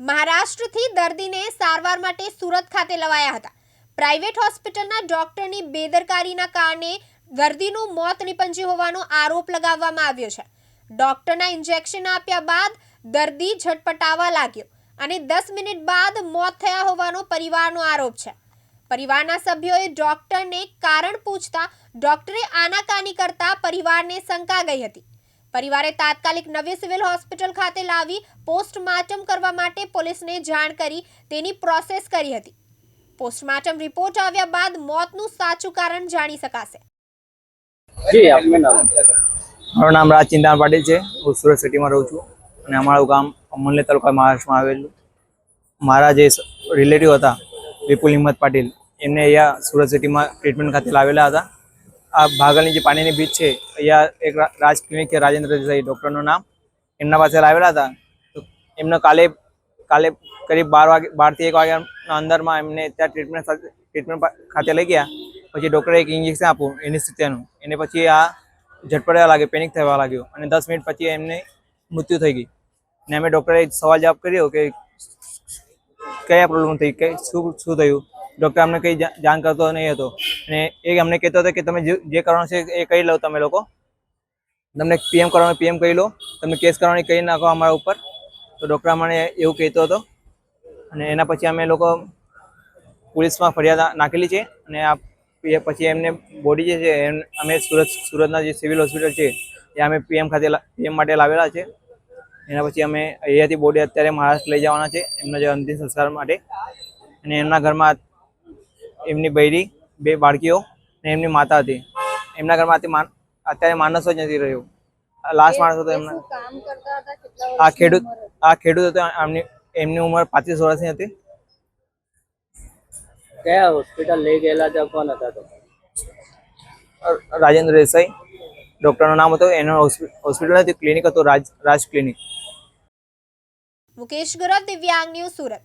મહારાષ્ટ્રથી દર્દીને સારવાર માટે સુરત ખાતે લવાયા હતા. પ્રાઇવેટ હોસ્પિટલના ડોક્ટરની બેદરકારીના કારણે દર્દીનું મોત નીપજ્યું હોવાનો આરોપ લગાવવામાં આવ્યો છે. ડોક્ટરના ઇન્જેક્શન આપ્યા બાદ દર્દી ઝટપટાવા લાગ્યો અને દસ મિનિટ બાદ મોત થયા હોવાનો પરિવારનો આરોપ છે. પરિવારના સભ્યોએ ડોક્ટરને કારણ પૂછતા ડોક્ટરે આનાકાની કરતા પરિવારને શંકા ગઈ હતી. પરિવારે તાત્કાલિક નવી સિવિલ હોસ્પિટલ ખાતે લાવી પોસ્ટમોર્ટમ કરવા માટે પોલીસને જાણ કરી તેની પ્રોસેસ કરી હતી. પોસ્ટમોર્ટમ રિપોર્ટ આવ્યા બાદ મોતનું સાચું કારણ જાણી શકાશે. જી આપનું નામ? મારું નામ રાજ ચિંતાન પાટીલ છે. હું સુરત સિટીમાં રહું છું અને અમારું ગામ અમૂલ્ય તાલુકા મહારાષ્ટ્રમાં આવેલું. મારા જે રિલેટિવ હતા વિપુલ હિંમત પાટીલ એમને અહીંયા સુરત સિટીમાં ટ્રીટમેન્ટ ખાતે લાવેલા હતા. આ ભાગલની જે પાણીની બીચ છે, અહીંયા એક રાજ ક્લિનિક છે, રાજેન્દ્ર દેસાઈ ડૉક્ટરનું નામ. એમના પાસે લાવેલા હતા. તો એમને કાલે કાલે કરીબ બાર વાગે, બારથી એક વાગ્યાના અંદરમાં એમને ત્યાં ટ્રીટમેન્ટ ટ્રીટમેન્ટ ખાતે લઈ ગયા. પછી ડૉક્ટરે એક ઇન્જેક્શન આપ્યું, એનિસ્થેસિયાનું. એને પછી આ ઝટપડવા લાગ્યો પેનિક થવા લાગ્યો. અને દસ મિનિટ પછી એમને મૃત્યુ થઈ ગઈ. ને અમે ડૉક્ટરે સવાલ જવાબ કર્યો કે કયા પ્રોબ્લેમ થઈ, કે શું શું થયું? ડૉક્ટર અમને કંઈ જાણ કરતો નહીં હતો. અને એ અમને કહેતો હતો કે તમે જે કરવાનું છે એ કરી લો તમે લોકો. તમને પીએમ કરવાનું પીએમ કરી લો. તમે કેસ કરવાની કરી નાખો અમારા ઉપર. તો ડૉક્ટર અમને એવું કહેતો હતો. અને એના પછી અમે લોકો પોલીસમાં ફરિયાદ નાખેલી છે. અને આ પછી એમને બોડી જે છે અમે સુરત, સુરતના જે સિવિલ હોસ્પિટલ છે, એ અમે પીએમ ખાતે પીએમ માટે લાવેલા છે. એના પછી અમે અહીંયાથી બોડી અત્યારે મહારાષ્ટ્ર લઈ જવાના છે, એમના જે અંતિમ સંસ્કાર માટે. અને એમના ઘરમાં એમની બૈરી બે બાળકીઓ ને એમની માતા હતી. એમના ઘરમાં અત્યારે માણસ જ નથી રહ્યો. લાસ્ટ માણસ હતો એમના. કામ કરતા હતા? કેટલા આ ખેડૂત આ ખેડૂત હતો એમની એમની ઉંમર પાંત્રીસ વર્ષની હતી. કયા હોસ્પિટલ લઈ ગયેલા હતા? કોણ હતા તો? રાજેન્દ્ર દેસાઈ. ડોક્ટરનું નામ હતું એનો હોસ્પિટલ હતી ક્લિનિક હતું રાજ રાજ ક્લિનિક મુકેશ ગરવ દિવ્યાંગ ન્યૂઝ સુરત.